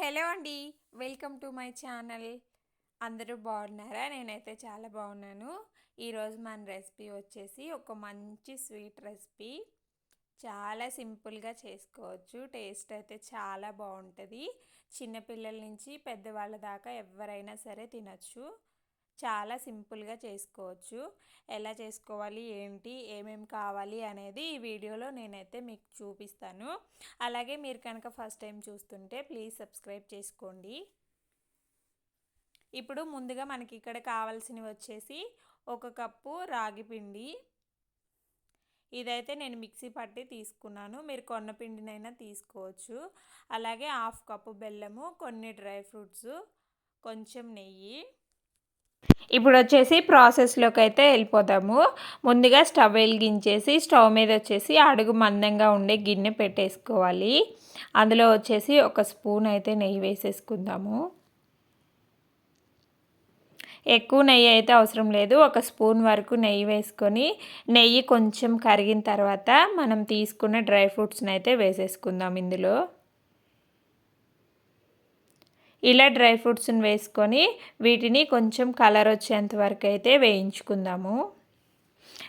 Hello అండి welcome to my channel. అందరూ బాగున్నారా? నేనైతే చాలా బాగున్నాను. ఈరోజు మన రెసిపీ వచ్చేసి ఒక మంచి స్వీట్ రెసిపీ. చాలా సింపుల్గా చేసుకోవచ్చు. టేస్ట్ అయితే చాలా బాగుంటుంది. చిన్నపిల్లల నుంచి పెద్దవాళ్ళ దాకా ఎవరైనా సరే తినచ్చు. చాలా సింపుల్గా చేసుకోవచ్చు. ఎలా చేసుకోవాలి? ఏంటి? ఏమేమి కావాలి? అనేది ఈ వీడియోలో నేనైతే మీకు చూపిస్తాను. అలాగే మీరు కనుక ఫస్ట్ టైం చూస్తుంటే ప్లీజ్ సబ్స్క్రైబ్ చేసుకోండి. ఇప్పుడు ముందుగా మనకి ఇక్కడ కావాల్సినవి వచ్చేసి ఒక కప్పు రాగి పిండి. ఇదైతే నేను మిక్సీ పట్టి తీసుకున్నాను. మీరు కొన్న పిండినైనా తీసుకోవచ్చు. అలాగే హాఫ్ కప్పు బెల్లము కొన్ని డ్రై ఫ్రూట్స్ కొంచెం నెయ్యి. ఇప్పుడు వచ్చేసి ప్రాసెస్లోకి అయితే వెళ్ళిపోదాము. ముందుగా స్టవ్ వెలిగించేసి స్టవ్ మీద వచ్చేసి అడుగు మందంగా ఉండే గిన్నె పెట్టేసుకోవాలి. అందులో వచ్చేసి ఒక స్పూన్ అయితే నెయ్యి వేసేసుకుందాము. ఎక్కువ నెయ్యి అయితే అవసరం లేదు. ఒక స్పూన్ వరకు నెయ్యి వేసుకొని నెయ్యి కొంచెం కరిగిన తర్వాత మనం తీసుకున్న డ్రై ఫ్రూట్స్ని అయితే వేసేసుకుందాం ఇందులో. ఇలా డ్రై ఫ్రూట్స్ని వేసుకొని వీటిని కొంచెం కలర్ వచ్చేంత వరకు అయితే వేయించుకుందాము.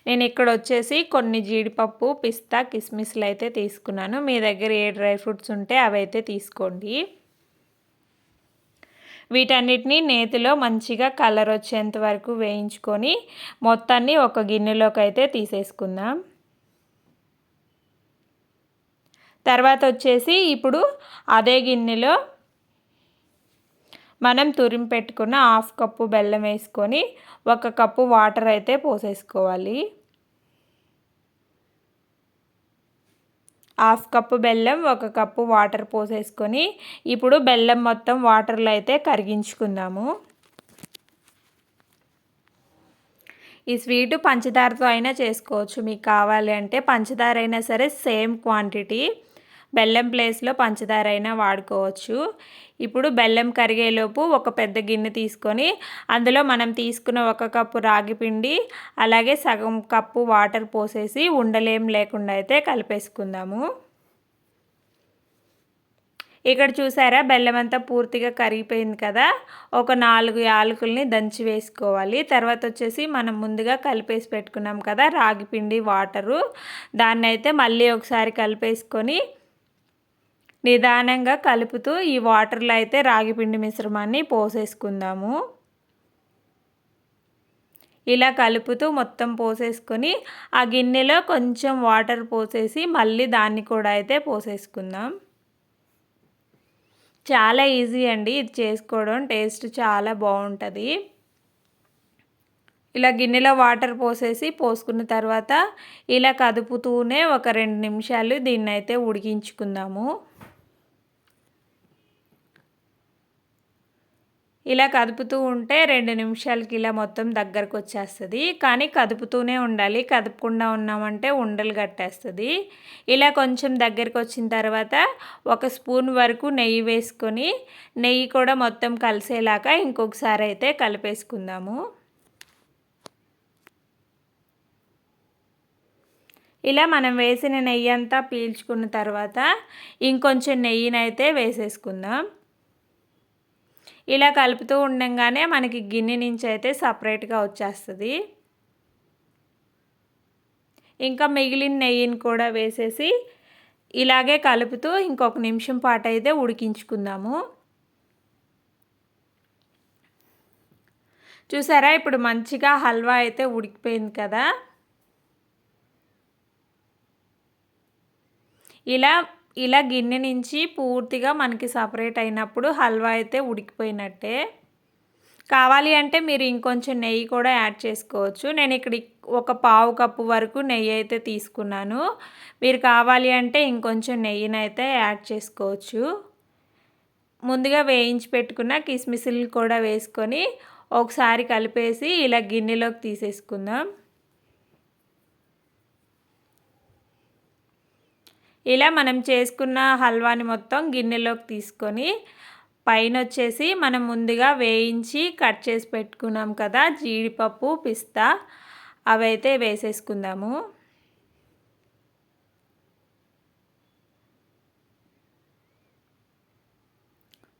నేను ఇక్కడ వచ్చేసి కొన్ని జీడిపప్పు పిస్తా కిస్మిస్లు అయితే తీసుకున్నాను. మీ దగ్గర ఏ డ్రై ఫ్రూట్స్ ఉంటే అవైతే తీసుకోండి. వీటన్నిటిని నేతిలో మంచిగా కలర్ వచ్చేంత వరకు వేయించుకొని మొత్తాన్ని ఒక గిన్నెలోకి అయితే తీసేసుకుందాం. తర్వాత వచ్చేసి ఇప్పుడు అదే గిన్నెలో మనం తురిమి పెట్టుకున్న హాఫ్ కప్పు బెల్లం వేసుకొని ఒక కప్పు వాటర్ అయితే పోసేసుకోవాలి. హాఫ్ కప్పు బెల్లం ఒక కప్పు వాటర్ పోసేసుకొని ఇప్పుడు బెల్లం మొత్తం వాటర్లో అయితే కరిగించుకుందాము. ఈ స్వీటు పంచదారతో అయినా చేసుకోవచ్చు. మీకు కావాలి అంటే పంచదార అయినా సరే సేమ్ క్వాంటిటీ. బెల్లం ప్లేస్లో పంచదార అయినా వాడుకోవచ్చు. ఇప్పుడు బెల్లం కరిగేలోపు ఒక పెద్ద గిన్నె తీసుకొని అందులో మనం తీసుకున్న ఒక కప్పు రాగి పిండి అలాగే సగం కప్పు వాటర్ పోసేసి ఉండలేం లేకుండా అయితే కలిపేసుకుందాము. ఇక్కడ చూసారా? బెల్లం అంతా పూర్తిగా కరిగిపోయింది కదా? ఒక నాలుగు యాలకుల్ని దంచి వేసుకోవాలి. తర్వాత వచ్చేసి మనం ముందుగా కలిపేసి పెట్టుకున్నాం కదా రాగి పిండి వాటరు. దాన్ని అయితే మళ్ళీ ఒకసారి కలిపేసుకొని నిదానంగా కలుపుతూ ఈ వాటర్లో అయితే రాగిపిండి మిశ్రమాన్ని పోసేసుకుందాము. ఇలా కలుపుతూ మొత్తం పోసేసుకొని ఆ గిన్నెలో కొంచెం వాటర్ పోసేసి మళ్ళీ దాన్ని కూడా అయితే పోసేసుకుందాం. చాలా ఈజీ అండి ఇది చేసుకోవడం టేస్ట్ చాలా బాగుంటుంది. ఇలా గిన్నెలో వాటర్ పోసేసి పోసుకున్న తర్వాత ఇలా కదుపుతూనే ఒక రెండు నిమిషాలు దీన్ని అయితే ఉడికించుకుందాము. ఇలా కదుపుతూ ఉంటే రెండు నిమిషాలకి ఇలా మొత్తం దగ్గరకు వచ్చేస్తుంది. కానీ కదుపుతూనే ఉండాలి. కదపకుండా ఉన్నామంటే ఉండలు కట్టేస్తుంది. ఇలా కొంచెం దగ్గరకు వచ్చిన తర్వాత ఒక స్పూన్ వరకు నెయ్యి వేసుకొని నెయ్యి కూడా మొత్తం కలిసేలాగా ఇంకొకసారి అయితే కలిపేసుకుందాము. ఇలా మనం వేసిన నెయ్యి అంతా పీల్చుకున్న తర్వాత ఇంకొంచెం నెయ్యినైతే వేసేసుకుందాం. ఇలా కలుపుతూ ఉండగానే మనకి గిన్నె నుంచి అయితే సపరేట్గా వచ్చేస్తుంది. ఇంకా మిగిలిన నెయ్యిని కూడా వేసేసి ఇలాగే కలుపుతూ ఇంకొక నిమిషం పాటు అయితే ఉడికించుకుందాము. చూసారా? ఇప్పుడు మంచిగా హల్వా అయితే ఉడికిపోయింది కదా? ఇలా ఇలా గిన్నె నుంచి పూర్తిగా మనకి సపరేట్ అయినప్పుడు హల్వా అయితే ఉడికిపోయినట్టే. కావాలి అంటే మీరు ఇంకొంచెం నెయ్యి కూడా యాడ్ చేసుకోవచ్చు. నేను ఇక్కడ ఒక పావు కప్పు వరకు నెయ్యి అయితే తీసుకున్నాను. మీరు కావాలి అంటే ఇంకొంచెం నెయ్యిని అయితే యాడ్ చేసుకోవచ్చు. ముందుగా వేయించి పెట్టుకున్న కిస్మిస్లు కూడా వేసుకొని ఒకసారి కలిపేసి ఇలా గిన్నెలోకి తీసేసుకుందాం. ఇలా మనం చేసుకున్న హల్వాని మొత్తం గిన్నెలోకి తీసుకొని పైన వచ్చేసి మనం ముందుగా వేయించి కట్ చేసి పెట్టుకున్నాం కదా జీడిపప్పు పిస్తా అవైతే వేసేసుకుందాము.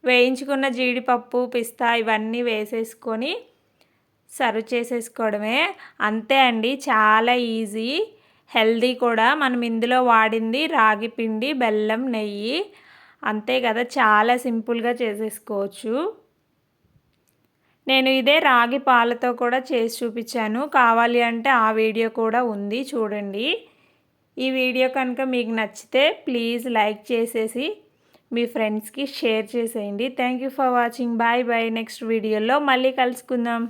వేయించుకున్న జీడిపప్పు పిస్తా ఇవన్నీ వేసేసుకొని సర్వ్ చేసేసుకోవడమే. అంతే అండి చాలా ఈజీ. హెల్దీ కూడా మనం ఇందులో వాడింది రాగి పిండి బెల్లం నెయ్యి. అంతే కదా చాలా సింపుల్గా చేసేసుకోవచ్చు. నేను ఇదే రాగి పాలతో కూడా చేసి చూపించాను. కావాలి అంటే ఆ వీడియో కూడా ఉంది చూడండి. ఈ వీడియో కనుక మీకు నచ్చితే ప్లీజ్ లైక్ చేసేసి మీ ఫ్రెండ్స్కి షేర్ చేసేయండి. Thank you for watching. Bye bye. Next వీడియోలో మళ్ళీ కలుసుకుందాం.